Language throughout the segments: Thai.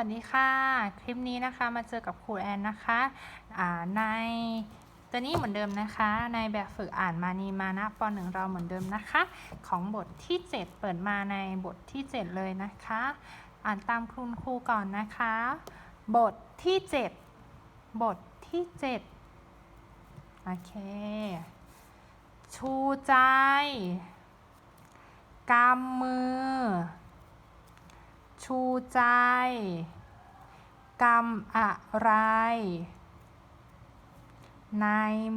วัสดีค่ะ คลิปนี้นะคะมาเจอกับครูแอนนะคะในตัวนี้เหมือนเดิมนะคะ ในแบบฝึกอ่านมานีมานะปหนึ่งเราเหมือนเดิมนะคะ ของบทที่ 7 เปิดมาในบทที่ 7 เลยนะคะ อ่านตามคุณครูก่อนนะคะ บทที่ 7 บทที่ 7 โอเค ชูใจกำมือ ชูใจกำอะไร ใน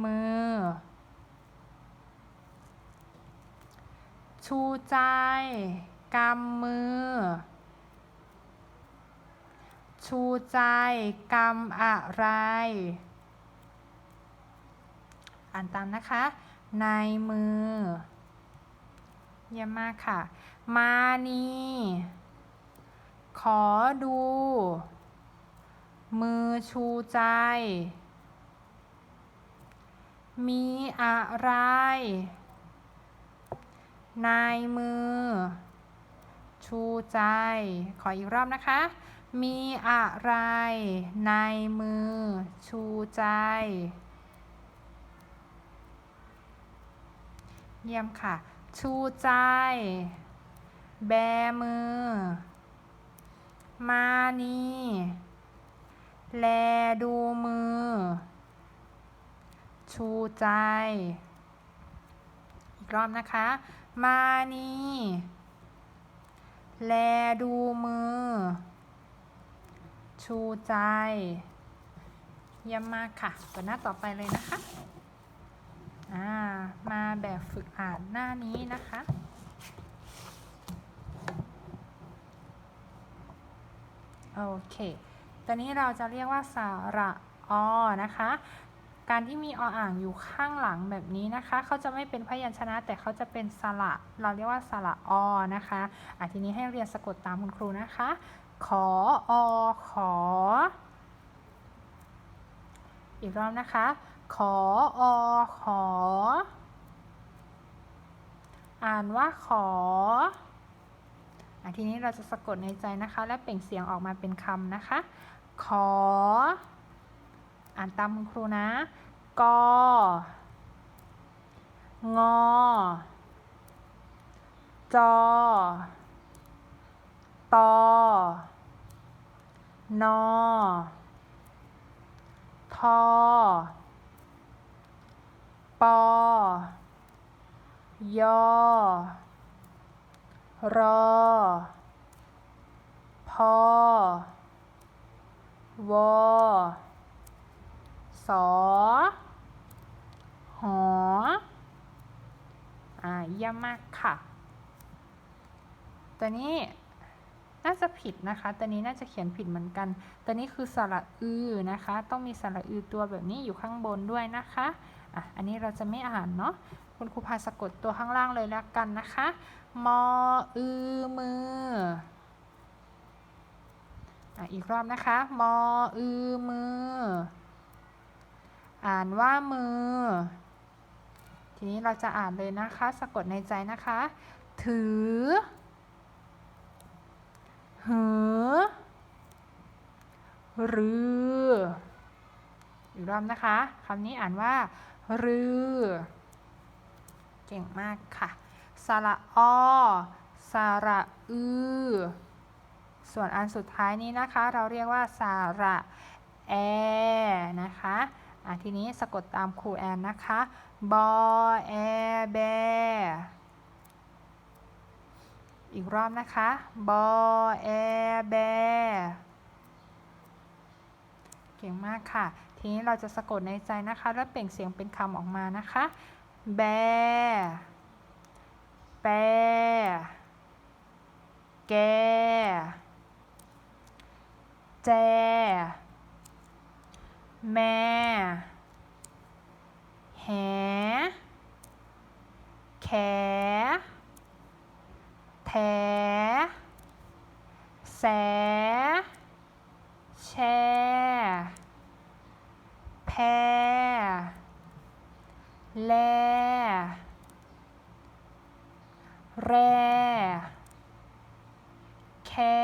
มือ ชูใจกำมือ ชูใจกำอะไร อ่านตามนะคะ ในมือ เยี่ยมมากค่ะ มานี ขอดู มือชูใจ มีอะไรในมือ ชูใจ ขออีกรอบนะคะ มีอะไร ในมือ ชูใจ เยี่ยมค่ะ ชูใจ แบมือ มานีแลดูมือ ชูใจ อีกรอบนะคะ มานีแลดูมือ ชูใจ เยี่ยมมากค่ะตัวหน้าต่อไปเลยนะคะ อ่า มาแบบฝึกอ่านหน้านี้นะคะ โอเคตอนนี้เราจะเรียกว่าสระอนะคะ การที่มีออ่างอยู่ข้างหลังแบบนี้นะคะ เขาจะไม่เป็นพยัญชนะแต่เขาจะเป็นสระ เราเรียกว่าสระอนะคะอะทีนี้ให้เรียนสะกดตามคุณครูนะคะ ขออขอ อีกรอบนะคะ ขออขอ อ่านว่าขอ ทีนี้เราจะสะกดในใจนะคะ และเปล่งเสียงออกมาเป็นคำนะคะ ขอ อ่านตามคุณครูนะ กองอ จอ ตอนอทอ ปอยอ รอ พอ วอ สอ หอ อ่าเยี่ยมมากค่ะ ตัวนี้น่าจะผิดนะคะ ตัวนี้น่าจะเขียนผิดเหมือนกัน ตัวนี้คือสระอือนะคะ ต้องมีสระอือตัวแบบนี้อยู่ข้างบนด้วยนะคะ อะ อันนี้เราจะไม่อ่านเนาะ คุณครูพาสะกดตัวข้างล่างเลยแล้วกันนะคะ มอ อือ มืออีกรอบนะคะ มอ อือ มือ อ่านว่ามือ ทีนี้เราจะอ่านเลยนะคะ สะกดในใจนะคะ ถือ หือ รือ อีกรอบนะคะ คำนี้อ่านว่า รือ เก่งมากค่ะสระอสระอือ ส่วนอันสุดท้ายนี้นะคะ เราเรียกว่าสระแอนะคะอะทีนี้สะกดตามครูแอนนะคะ บอแอแบอีกรอบนะคะ บอแอแบเก่งมากค่ะ ทีนี้เราจะสะกดในใจนะคะ แล้วเปล่งเสียงเป็นคำออกมานะคะ แบ แปแก แจ แม่ แห แข แถ แส แช่แพ แล แร่แค่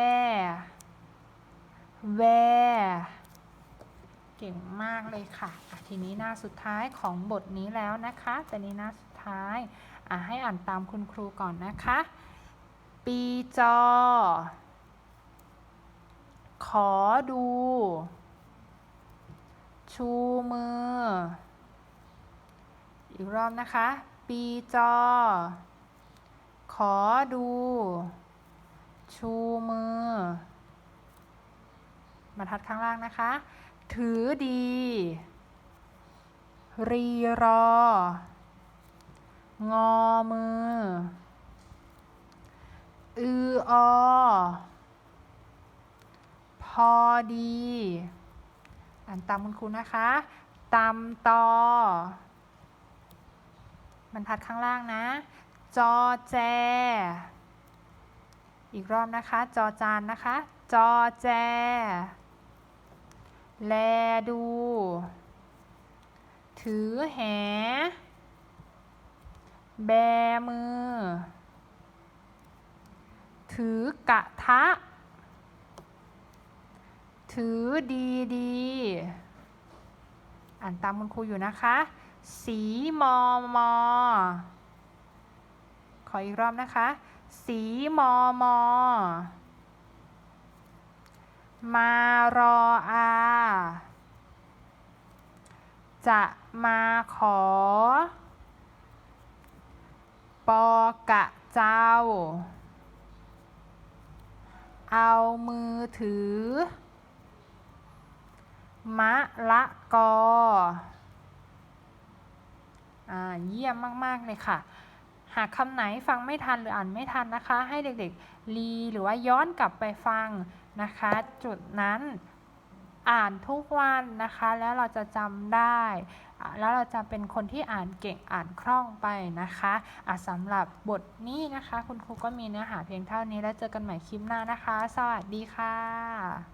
ก่งมากเลยค่ะะทีนี้หน้าสุดท้ายของบทนี้แล้วนะคะแต่นี้หน้าสุดท้าย ให้อ่านตามคุณครูก่อนนะคะ ปีจอ ขอดู ชูมือ อีกรอบนะคะ ปีจอ ขอดู ชูมือ บรรทัดข้างล่างนะคะ ถือดี รีรอ งอมือ อืออพอดี อ่านตามคุณครูนะคะตำตอ บรรทัดข้างล่างนะ จอแจ อีกรอบนะคะ จอจานนะคะ จอแจ แลดู ถือแห แบมือ ถือกะทะ ถือดีดี อ่านตามคุณครูอยู่นะคะ สีมอมอ ขออีกรอบนะคะ สีมอมอ มารออา จะมาขอ ปอกะเจ้า เอามือถือ มะละกอ เยี่ยมมาก ๆ เลยค่ะ หากคำไหนฟังไม่ทันหรืออ่านไม่ทันนะคะ ให้เด็กๆรีหรือว่าย้อนกลับไปฟังนะคะ จุดนั้นอ่านทุกวันนะคะ แล้วเราจะจำได้ แล้วเราจะเป็นคนที่อ่านเก่งอ่านคล่องไปนะคะะสำหรับบทนี้นะคะ คุณครูก็มีเนื้อหาเพียงเท่านี้แล้วเจอกันใหม่คลิปหน้านะคะ สวัสดีค่ะ